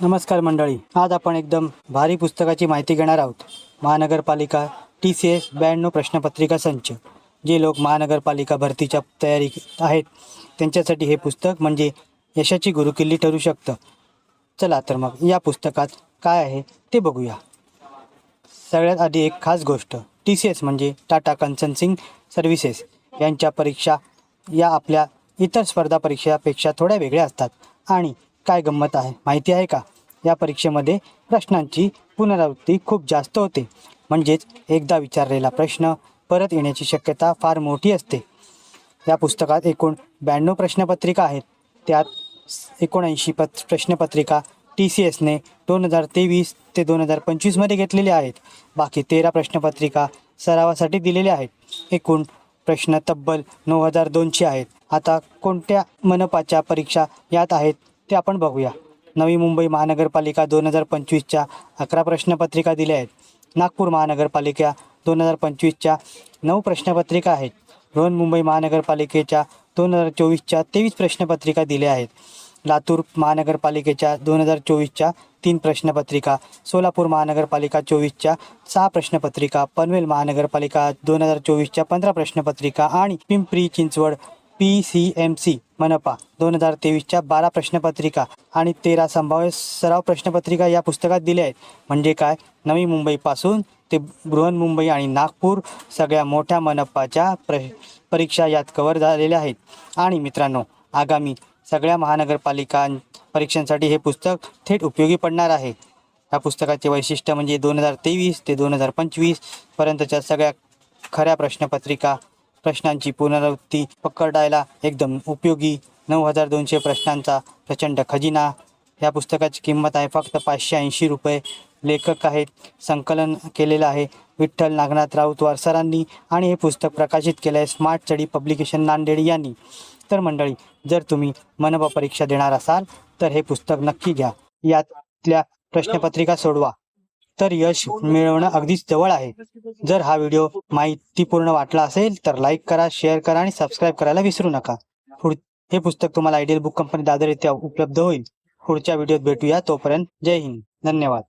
नमस्कार मंडळी. आज आपण एकदम भारी पुस्तकाची माहिती घेणार आहोत. महानगरपालिका टी सी एस ब्याण्णव प्रश्नपत्रिका संच. जे लोक महानगरपालिका भरतीच्या तयारी आहेत त्यांच्यासाठी हे पुस्तक म्हणजे यशाची गुरुकिल्ली ठरू शकतं. चला तर मग या पुस्तकात काय आहे ते बघूया. सगळ्यात आधी एक खास गोष्ट टी सी एस म्हणजे टाटा कन्सन्सिंग सर्व्हिसेस. यांच्या परीक्षा या आपल्या इतर स्पर्धा परीक्षापेक्षा थोड्या वेगळ्या असतात आणि काय गंमत आहे? माहिती आहे का? या परीक्षेमध्ये प्रश्नांची पुनरावृत्ती खूप जास्त होते. म्हणजेच एकदा विचारलेला प्रश्न परत येण्याची शक्यता फार मोठी असते. या पुस्तकात एकूण ब्याण्णव प्रश्नपत्रिका आहेत. त्यात एकोणऐंशी पत प्रश्नपत्रिका टी सी एसने दोन हजार तेवीस ते दोन हजार पंचवीसमध्ये घेतलेल्या आहेत. बाकी तेरा प्रश्नपत्रिका सरावासाठी दिलेल्या आहेत. एकूण प्रश्न तब्बल नऊ हजार दोनशे आहेत. आता कोणत्या मनपाच्या परीक्षा यात आहेत? ते आपण बघूया. नवी मुंबई महानगरपालिका दोन हजार पंचवीसच्या अकरा प्रश्नपत्रिका दिल्या आहेत. नागपूर महानगरपालिका दोन हजार पंचवीसच्या नऊ प्रश्नपत्रिका आहेत. बृहन्मुंबई महानगरपालिकेच्या दोन हजार चोवीसच्या तेवीस प्रश्नपत्रिका दिल्या आहेत. लातूर महानगरपालिकेच्या दोन हजार चोवीसच्या तीन प्रश्नपत्रिका सोलापूर महानगरपालिका चोवीसच्या सहा प्रश्नपत्रिका पनवेल महानगरपालिका दोन हजार चोवीसच्या पंधरा प्रश्नपत्रिका आणि Pimpri Chinchwad P C M C मनपा दोन हजार तेवीसच्या बारा प्रश्नपत्रिका आणि तेरा संभाव्य सराव प्रश्नपत्रिका या पुस्तकात दिल्या आहेत. म्हणजे काय? नवी मुंबईपासून ते बृहन्मुंबई आणि नागपूर सगळ्या मोठ्या मनपाच्या प्र परीक्षा यात कव्हर झालेल्या आहेत. आणि मित्रांनो आगामी सगळ्या महानगरपालिका परीक्षांसाठी हे पुस्तक थेट उपयोगी पडणार आहे. या पुस्तकाचे वैशिष्ट्य म्हणजे दोन हजार तेवीस ते दोन हजार पंचवीस पर्यंतच्या सगळ्या खऱ्या प्रश्नपत्रिका प्रश्नांची पुनरावृत्ती पकडायला एकदम उपयोगी. नऊ हजार दोनशे प्रश्नांचा प्रचंड खजिना. या पुस्तकाची किंमत आहे फक्त पाचशे ऐंशी रुपये. लेखक आहेत संकलन केलेलं आहे विठ्ठल नागनाथ राऊतवार सरांनी आणि हे पुस्तक प्रकाशित केलं आहे स्मार्ट चडी पब्लिकेशन नांदेड यांनी. तर मंडळी जर तुम्ही मनपा परीक्षा देणार असाल तर हे पुस्तक नक्की घ्या. यातल्या प्रश्नपत्रिका सोडवा. तर यश मिळवणं अगदीच जवळ आहे. जर हा व्हिडिओ माहितीपूर्ण वाटला असेल तर लाईक करा शेअर करा आणि सबस्क्राईब करायला विसरू नका. हे पुस्तक तुम्हाला आयडियल बुक कंपनी दादर येथे उपलब्ध होईल. पुढच्या व्हिडिओत भेटूया. तोपर्यंत जय हिंद. धन्यवाद.